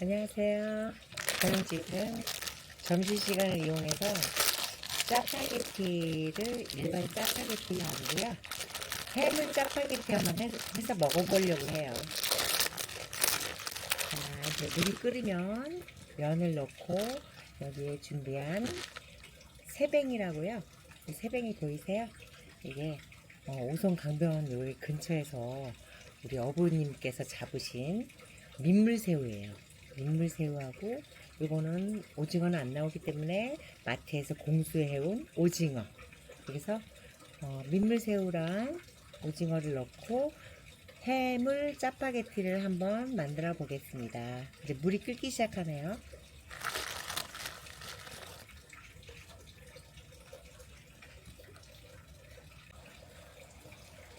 안녕하세요. 저는 지금 점심시간을 이용해서 짜파게티를 일반 짜파게티 아니고요. 해물 짜파게티 한번 해- 해서 먹어보려고 해요. 자, 이제 물이 끓으면 면을 넣고 여기에 준비한 새뱅이라고요. 이 새뱅이 보이세요? 이게 어, 오송 강변 여기 근처에서 우리 어부님께서 잡으신 민물새우예요. 민물새우하고 이거는 오징어는 안 나오기 때문에 마트에서 공수해온 오징어. 그래서 어, 민물새우랑 오징어를 넣고 해물 짜파게티를 한번 만들어 보겠습니다. 이제 물이 끓기 시작하네요.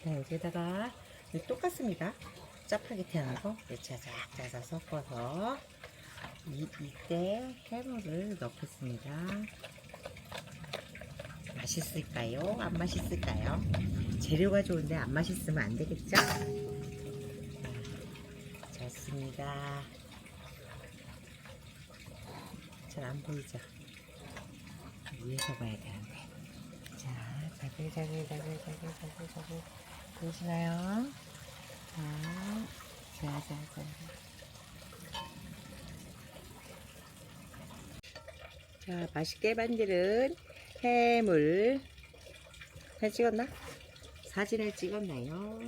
자, 여기다가 똑같습니다. 짜파게티 하고 자작 자작 섞어서 이, 이때 해물을 넣겠습니다. 맛있을까요? 안 맛있을까요? 재료가 좋은데 안 맛있으면 안 되겠죠? 자, 좋습니다. 잘 안 보이죠? 위에서 봐야 되는데. 자, 자글자글자글자글자글자글 보이시나요? 자, 자, 자, 자. 자, 맛있게 만드는 해물. 사진 찍었나? 사진을 찍었나요?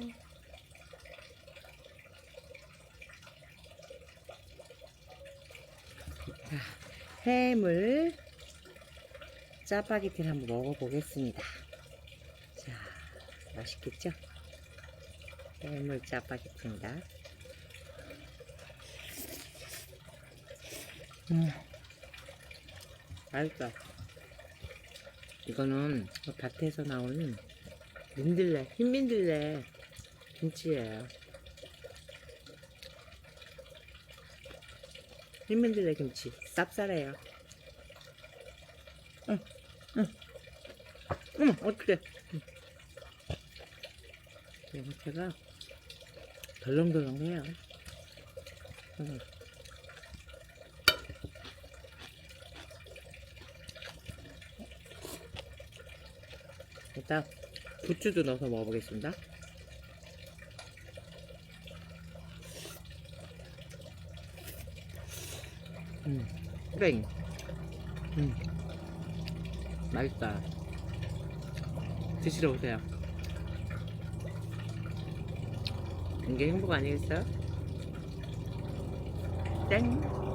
자, 해물 짜파게티를 한번 먹어보겠습니다. 자, 맛있겠죠? 해물 짜파게티입니다. 음, 맛있다. 이거는 그 밭에서 나온 민들레, 흰 민들레 김치예요. 흰 민들레 김치, 쌉쌀해요. 응, 응. 어머, 어떡해. 응. 제가 덜렁덜렁해요. 응. 일단 부추도 넣어서 먹어보겠습니다. 음, 뺑. 음, 맛있다. 드시러 오세요. 이게 행복 아니겠어요? 땡.